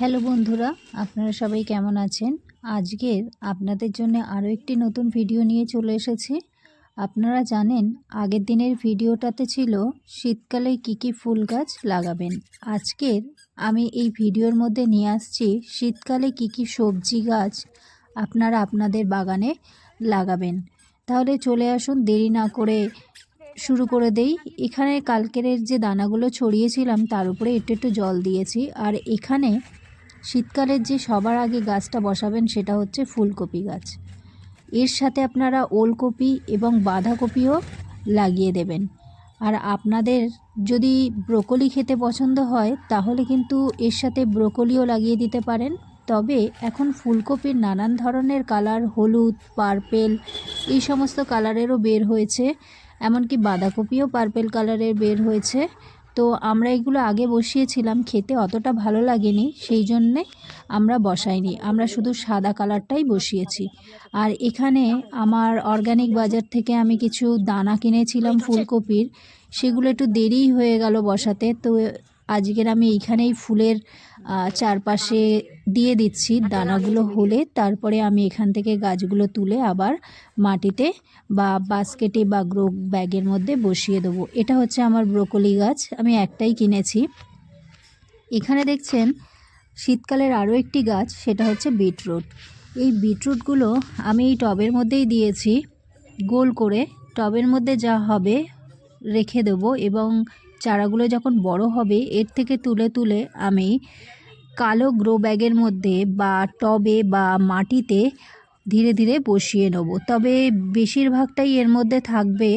Hello বন্ধুরা, আপনারা সবাই কেমন আছেন? আজকের আপনাদের জন্য আরও একটি নতুন ভিডিও নিয়ে চলে এসেছি। আপনারা জানেন, আগের দিনের ভিডিওটাতে ছিল শীতকালে কি কি ফুল গাছ লাগাবেন। আজকের আমি এই ভিডিওর মধ্যে নিয়ে আসছি, শীতকালে কি কি সবজি গাছ আপনারা আপনাদের বাগানে লাগাবেন। তাহলে চলে আসুন, দেরি না করে শুরু করে দেই। এখানে কালকের যে দানাগুলো ছড়িয়েছিলাম, তার উপরে একটু একটু জল দিয়েছি। আর এখানে শীতকালের যে সবার আগে গাছটা বসাবেন সেটা হচ্ছে ফুলকপি গাছ। এর সাথে আপনারা ওলকপি এবং বাঁধাকপিও লাগিয়ে দেবেন। আর আপনাদের যদি ব্রোকলি খেতে পছন্দ হয়, তাহলে কিন্তু এর সাথে ব্রোকলিও লাগিয়ে দিতে পারেন। তবে এখন ফুলকপির নানান ধরনের কালার, হলুদ, পার্পেল, এই সমস্ত কালারেরও বের হয়েছে। এমনকি বাঁধাকপিও পার্পেল কালারের বের হয়েছে। তো আমরা এগুলো আগে বসিয়েছিলাম খেতে অতটা ভালো লাগেনি সেই জন্যে আমরা বসাইনি। আমরা শুধু সাদা কালারটাই বসিয়েছি। আর এখানে আমার অর্গানিক বাজার থেকে আমি কিছু দানা কিনেছিলাম ফুলকপির সেগুলো একটু দেরিই হয়ে গেল বসাতে তো আজকের আমি এইখানেই ফুলের চারপাশে দিয়ে দিচ্ছি দানাগুলো হলে। তারপরে আমি এখান থেকে গাছগুলো তুলে আবার মাটিতে বা বাস্কেটে বা গ্রো ব্যাগের মধ্যে বসিয়ে দেবো। এটা হচ্ছে আমার ব্রোকলি গাছ, আমি একটাই কিনেছি। এখানে দেখছেন, শীতকালের আরও একটি গাছ, সেটা হচ্ছে বিটরুট। এই বিটরুটগুলো আমি এই টবের মধ্যেই দিয়েছি। গোল করে টবের মধ্যে যা হবে রেখে দেবো এবং চারাগুলো যখন বড় হবে, এর থেকে তুলে তুলে আমি কালো গ্রো ব্যাগের মধ্যে বা টবে বা মাটিতে ধীরে ধীরে বসিয়ে নেব। তবে বেশিরভাগটাই এর মধ্যে থাকবে।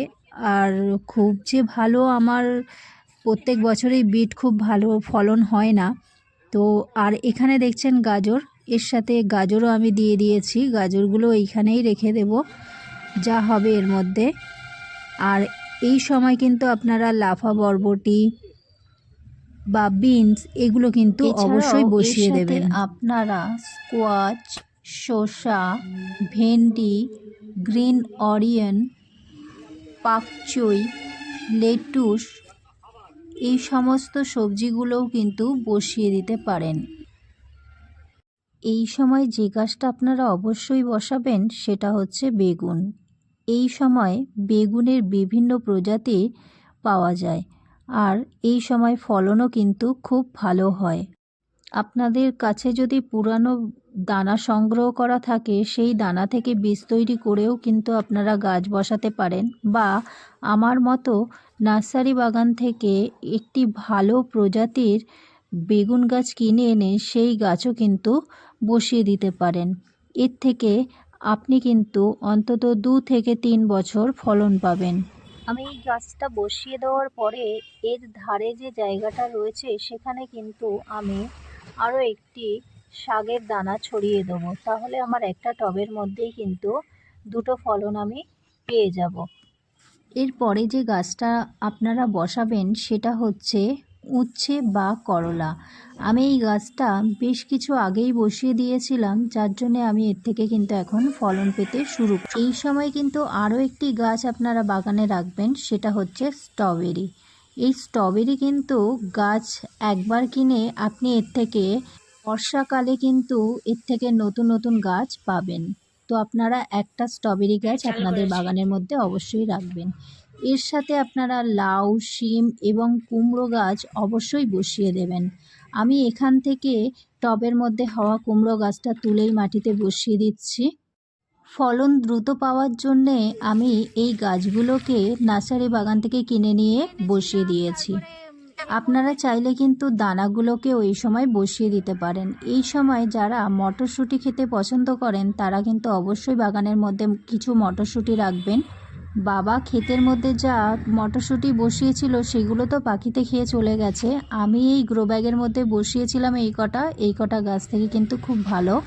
আর খুব যে ভালো আমার প্রত্যেক বছরেই বিট খুব ভালো ফলন হয় না। তো আর এখানে দেখছেন গাজর, এর সাথে গাজরও আমি দিয়ে দিয়েছি। গাজরগুলো এইখানেই রেখে দেব, যা হবে এর মধ্যে। আর এই সময় কিন্তু আপনারা লাফা বরবটি বা বিনস এগুলো কিন্তু অবশ্যই বসিয়ে দেবেন। আপনারা স্কোয়াচ শসা ভেন্ডি গ্রিন অরিয়ন পাকচই লেটুস এই সমস্ত সবজিগুলোও কিন্তু বসিয়ে দিতে পারেন। এই সময় যে গাছটা আপনারা অবশ্যই বসাবেন সেটা হচ্ছে বেগুন। এই সময় বেগুনের বিভিন্ন প্রজাতি পাওয়া যায় আর এই সময় ফলনও কিন্তু খুব ভালো হয়। আপনাদের কাছে যদি পুরানো দানা সংগ্রহ করা থাকে, সেই দানা থেকে বীজ তৈরি করেও কিন্তু আপনারা গাছ বসাতে পারেন বা আমার মতো নার্সারি বাগান থেকে একটি ভালো প্রজাতির বেগুন গাছ কিনে এনে সেই গাছও কিন্তু বসিয়ে দিতে পারেন। এর থেকে আপনি কিন্তু অন্তত দু থেকে তিন বছর ফলন পাবেন। আমি এই গাছটা বসিয়ে দেওয়ার পরে এর ধারে যে জায়গাটা রয়েছে সেখানে কিন্তু আমি আরও একটি শাকের দানা ছড়িয়ে দেবো। তাহলে আমার একটা টবের মধ্যেই কিন্তু দুটো ফলন আমি পেয়ে যাব। এরপরে যে গাছটা আপনারা বসাবেন সেটা হচ্ছে উচ্ছে বা করলা। আমি এই গাছটা বেশ কিছু আগেই বসিয়ে দিয়েছিলাম যার জন্যে আমি এর থেকে কিন্তু এখন ফলন পেতে শুরু এই সময় কিন্তু আরও একটি গাছ আপনারা বাগানে রাখবেন সেটা হচ্ছে স্ট্রবেরি। এই স্ট্রবেরি কিন্তু গাছ একবার কিনে আপনি এর থেকে বর্ষাকালে কিন্তু এর থেকে নতুন নতুন গাছ পাবেন। তো আপনারা একটা স্ট্রবেরি গাছ আপনাদের বাগানের মধ্যে অবশ্যই রাখবেন। এর সাথে আপনারা লাউ, শিম এবং কুমড়ো গাছ অবশ্যই বসিয়ে দেবেন। আমি এখান থেকে টবের মধ্যে হওয়া কুমড়ো গাছটা তুলেই মাটিতে বসিয়ে দিচ্ছি। ফলন দ্রুত পাওয়ার জন্যে আমি এই গাছগুলোকে নার্সারি বাগান থেকে কিনে নিয়ে বসিয়ে দিয়েছি। আপনারা চাইলে কিন্তু দানাগুলোকে ওই সময় বসিয়ে দিতে পারেন। এই সময় যারা মটরশুঁটি খেতে পছন্দ করেন, তারা কিন্তু অবশ্যই বাগানের মধ্যে কিছু মটরশুঁটি রাখবেন। বাবা ক্ষেতের মধ্যে যা মটরশুঁটি বসিয়েছিল সেগুলো তো পাখিতে খেয়ে চলে গেছে। আমি এই গ্রো ব্যাগের মধ্যে বসিয়েছিলাম এই কটা। এই কটা গাছ থেকে কিন্তু খুব ভালো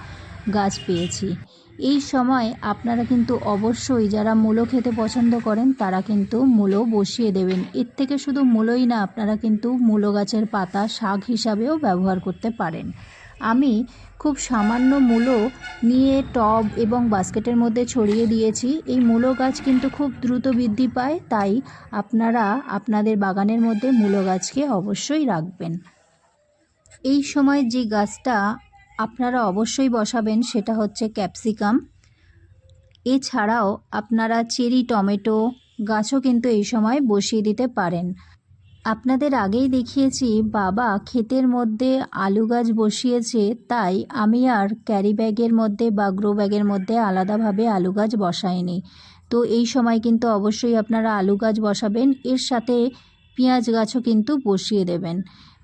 গাছ পেয়েছি। এই সময় আপনারা কিন্তু অবশ্যই যারা মূলো খেতে পছন্দ করেন, তারা কিন্তু মূলো বসিয়ে দেবেন। এর থেকে শুধু মূলোই না, আপনারা কিন্তু মূলো গাছের পাতা শাক হিসাবেও ব্যবহার করতে পারেন। আমি খুব সামান্য মূলো নিয়ে টব এবং বাস্কেটের মধ্যে ছড়িয়ে দিয়েছি। এই মূলো গাছ কিন্তু খুব দ্রুত বৃদ্ধি পায়, তাই আপনারা আপনাদের বাগানের মধ্যে মূলো গাছকে অবশ্যই রাখবেন। এই সময় যে গাছটা আপনারা অবশ্যই বসাবেন সেটা হচ্ছে ক্যাপসিকাম। এছাড়াও আপনারা চেরি, টমেটো গাছও কিন্তু এই সময় বসিয়ে দিতে পারেন। আপনাদের আগেই দেখিয়েছি, বাবা ক্ষেতের মধ্যে আলু গাছ বসিয়েছে, তাই আমি আর ক্যারি ব্যাগের মধ্যে বা গ্রো ব্যাগের মধ্যে আলাদাভাবে আলু গাছ বসাইনি। তো এই সময় কিন্তু অবশ্যই আপনারা আলু গাছ বসাবেন, এর সাথে পেঁয়াজ গাছও কিন্তু বসিয়ে দেবেন।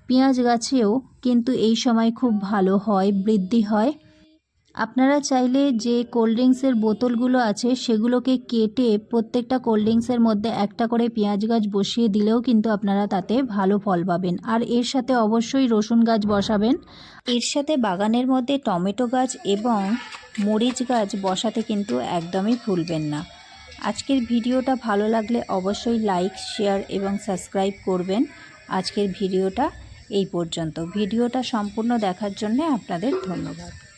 পেঁয়াজ গাছেও কিন্তু এই সময় খুব ভালো হয়, বৃদ্ধি হয়। আপনারা চাইলে যে কোল্ড ড্রিঙ্কসের বোতলগুলো আছে, সেগুলোকে কেটে প্রত্যেকটা কোল্ড ড্রিঙ্কসের মধ্যে একটা করে পেঁয়াজ গাছ বসিয়ে দিলেও কিন্তু আপনারা তাতে ভালো ফল পাবেন। আর এর সাথে অবশ্যই রসুন গাছ বসাবেন। এর সাথে বাগানের মধ্যে টমেটো গাছ এবং মরিচ গাছ বসাতে কিন্তু একদমই ভুলবেন না। আজকের ভিডিওটা ভালো লাগলে অবশ্যই লাইক, শেয়ার এবং সাবস্ক্রাইব করবেন। আজকের ভিডিওটা এই পর্যন্ত। ভিডিওটা সম্পূর্ণ দেখার জন্য আপনাদের ধন্যবাদ।